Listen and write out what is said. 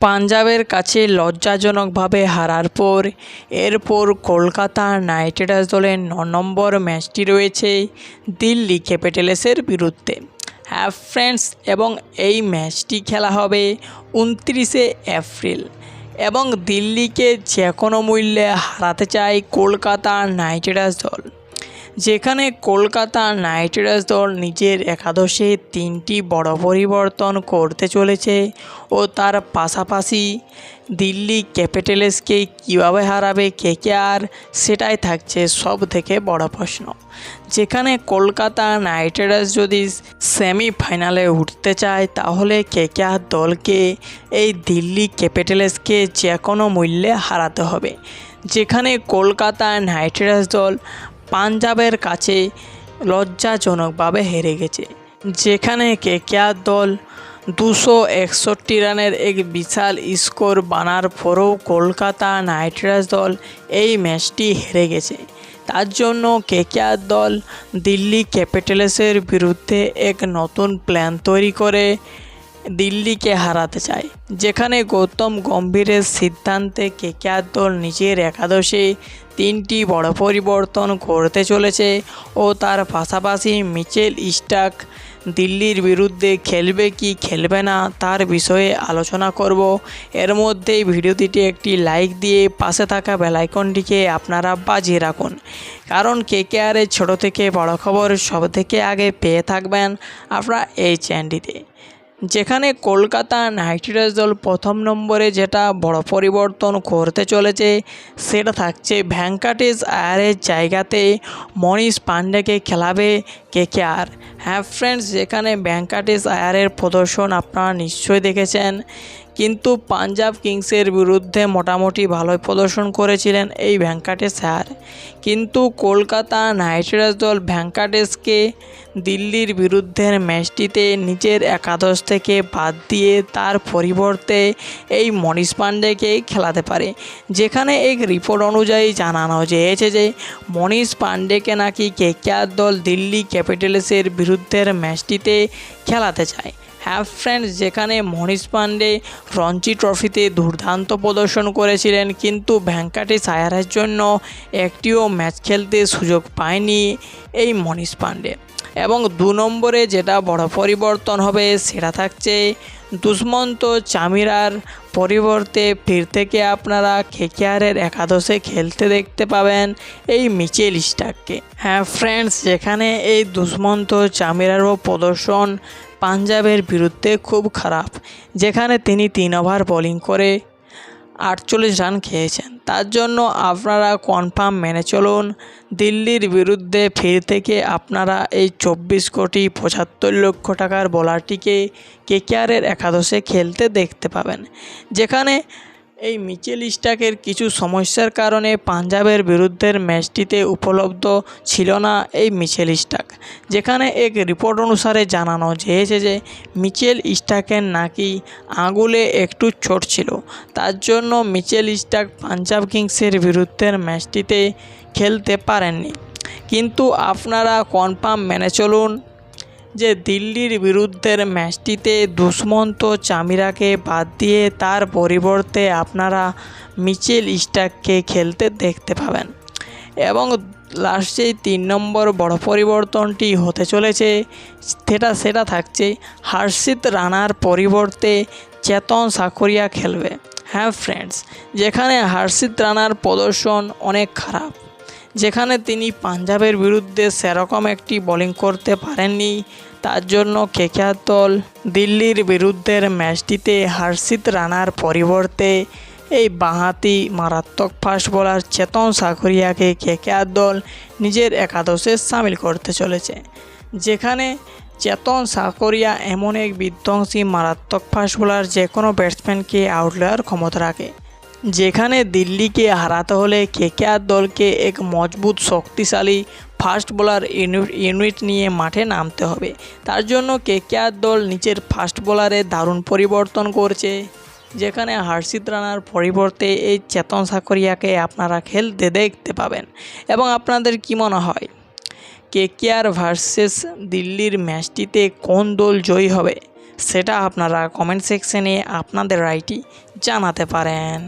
পাঞ্জাবের কাছে লজ্জাজনকভাবে হারার পর, এরপর কলকাতা নাইট রাইডার্স দলের ন নম্বর ম্যাচটি রয়েছে দিল্লি ক্যাপিটালসের বিরুদ্ধে। হ্যাঁ ফ্রেন্ডস, এবং এই ম্যাচটি খেলা হবে উনত্রিশে এপ্রিল। এবং দিল্লিকে যে কোনো মূল্যে হারাতে চায় কলকাতা নাইট রাইডার্স দল। যেখানে কলকাতা নাইট রাইডার্স দল নিজের একাদশে তিনটি বড় পরিবর্তন করতে চলেছে ও তার পাশাপাশি দিল্লি ক্যাপিটালসকে কীভাবে হারাবে, কে কে আর, সেটাই থাকছে সব থেকে বড় প্রশ্ন। যেখানে কলকাতা নাইট রাইডার্স যদি সেমিফাইনালে উঠতে চায়, তাহলে কেকেআর দলকে এই দিল্লি ক্যাপিটালসকে যে কোনো মূল্যে হারাতে হবে। যেখানে কলকাতা নাইট রাইডার্স দল পাঞ্জাবের কাছে লজ্জাজনকভাবে হেরে গেছে। যেখানে কেকেআর দল দুশো একষট্টি রানের এক বিশাল স্কোর বানার পরেও কলকাতা নাইট রাইডার্স দল এই ম্যাচটি হেরে গেছে। তার জন্য কেকেআর দল দিল্লি ক্যাপিটালসের বিরুদ্ধে এক নতুন প্ল্যান তৈরি করে দিল্লিকে হারাতে চায়। যেখানে গৌতম গম্ভীরের সিদ্ধান্তে কেকেআর দল নিজের একাদশে তিনটি বড় পরিবর্তন করতে চলেছে ও তার পাশাপাশি মিচেল স্টাক দিল্লির বিরুদ্ধে খেলবে কি খেলবে না তার বিষয়ে আলোচনা করব। এর মধ্যেই ভিডিওটিতে একটি লাইক দিয়ে পাশে থাকা বেলাইকনটিকে আপনারা বাজিয়ে রাখুন। কারণ কেকেআরের ছোট থেকে বড় খবর সব থেকে আগে পেয়ে থাকবেন আপনারা এই চ্যানেলটিতে। যেখানে কলকাতা নাইট রাইডার্স দল প্রথম নম্বরে যেটা বড় পরিবর্তন করতে চলেছে, সেটা থাকছে ভ্যাঙ্কাটেশ আয়ারের জায়গাতে মনীষ পান্ডেকে খেলাবে কে কে আর। হ্যাঁ ফ্রেন্ডস যেখানে ভ্যাঙ্কাটেশ আয়ারের প্রদর্শন আপনারা নিশ্চয়ই দেখেছেন। কিন্তু পাঞ্জাব কিংসের বিরুদ্ধে মোটামুটি ভালোই প্রদর্শন করেছিলেন এই ভ্যাঙ্কাটেশ আয়ার কিন্তু কলকাতা নাইট রাইডার্স দল ভ্যাঙ্কাটেশকে দিল্লির বিরুদ্ধের ম্যাচটিতে নিজের একাদশ থেকে বাদ দিয়ে তার পরিবর্তে এই মনীষ পাণ্ডেকেই খেলাতে পারে। যেখানে এক রিপোর্ট অনুযায়ী জানানো হয়েছে যে, মনীষ পাণ্ডেকে নাকি কেকেআর দল দিল্লি ক্যাপিটালসের বিরুদ্ধের ম্যাচটিতে খেলাতে চায়। হ্যাঁ ফ্রেন্ডস যেখানে মনীষ পাণ্ডে রঞ্জি ট্রফিতে দুর্দান্ত প্রদর্শন করেছিলেন, কিন্তু ভ্যাঙ্কাটেশ আয়ারের জন্য একটিও ম্যাচ খেলতে সুযোগ পায়নি এই মনীষ পাণ্ডে। এবং দু নম্বরে যেটা বড় পরিবর্তন হবে, সেটা থাকছে দুষ্মন্ত চামিরার পরিবর্তে ফির থেকে আপনারা কেকেআরের একাদশে খেলতে দেখতে পাবেন এই মিচেল স্টাককে। হ্যাঁ ফ্রেন্ডস যেখানে এই দুষ্মন্ত চামিরারও প্রদর্শন পাঞ্জাবের বিরুদ্ধে খুব খারাপ, যেখানে তিনি তিন ওভার বোলিং করে আটচল্লিশ রান খেয়েছেন। তার জন্য আপনারা কনফার্ম মেনে চলুন, দিল্লির বিরুদ্ধে ফির থেকে আপনারা এই চব্বিশ কোটি পঁচাত্তর লক্ষ টাকার বোলারটিকে কেকেআরের একাদশে খেলতে দেখতে পাবেন, যেখানে এই মিচেল স্টাকের কিছু সমস্যার কারণে পাঞ্জাবের বিরুদ্ধের ম্যাচটিতে উপলব্ধ ছিল না এই মিচেল স্টাক যেখানে এক রিপোর্ট অনুসারে জানানো হয়েছে যে মিচেল স্টাকের নাকি আঙুলে একটু চোট ছিল। তার জন্য মিচেল স্টাক পাঞ্জাব কিংসের বিরুদ্ধের ম্যাচটিতে খেলতে পারেননি। কিন্তু আপনারা কনফার্ম মেনে চলুন যে দিল্লির বিরুদ্ধের ম্যাচটিতে দুষ্মন্ত চামিরাকে বাদ দিয়ে তার পরিবর্তে আপনারা মিচেল স্টাককে খেলতে দেখতে পাবেন। এবং লাস্টে তিন নম্বর বড় পরিবর্তনটি হতে চলেছে। সেটা সেটা থাকছে, হর্ষিত রানার পরিবর্তে চেতন সাকরিয়া খেলবে। হ্যাঁ ফ্রেন্ডস যেখানে হর্ষিত রানার প্রদর্শন অনেক খারাপ। যেখানে তিনি পাঞ্জাবের বিরুদ্ধে সেরকম একটি বোলিং করতে পারেননি। তার জন্য কেকেআর দল দিল্লির বিরুদ্ধের ম্যাচটিতে হর্ষিত রানার পরিবর্তে এই বাঁহাতি মারাত্মক ফাস্ট বোলার চেতন সাকরিয়াকে কেকেআর দল নিজের একাদশে সামিল করতে চলেছে। যেখানে চেতন সাকরিয়া এমন এক বিধ্বংসী মারাত্মক ফাস্ট বোলার যে কোনো ব্যাটসম্যানকে আউট দেওয়ার ক্ষমতা রাখে। যেখানে দিল্লিকে হারাতে হলে কেকেআর দলকে এক মজবুত, শক্তিশালী ফাস্ট বোলার ইউনিট নিয়ে মাঠে নামতে হবে। তার জন্য কেকেআর দল নিচের ফাস্ট বোলারে দারুণ পরিবর্তন করছে, যেখানে হর্ষিত রানার পরিবর্তে এই চেতন সাকরিয়াকে আপনারা খেলতে দেখতে পাবেন। এবং আপনাদের কী মনে হয়, কেকেআর ভার্সেস দিল্লির ম্যাচটিতে কোন দল জয়ী হবে, সেটা আপনারা কমেন্ট সেকশনে আপনাদের রাইটি জানাতে পারেন।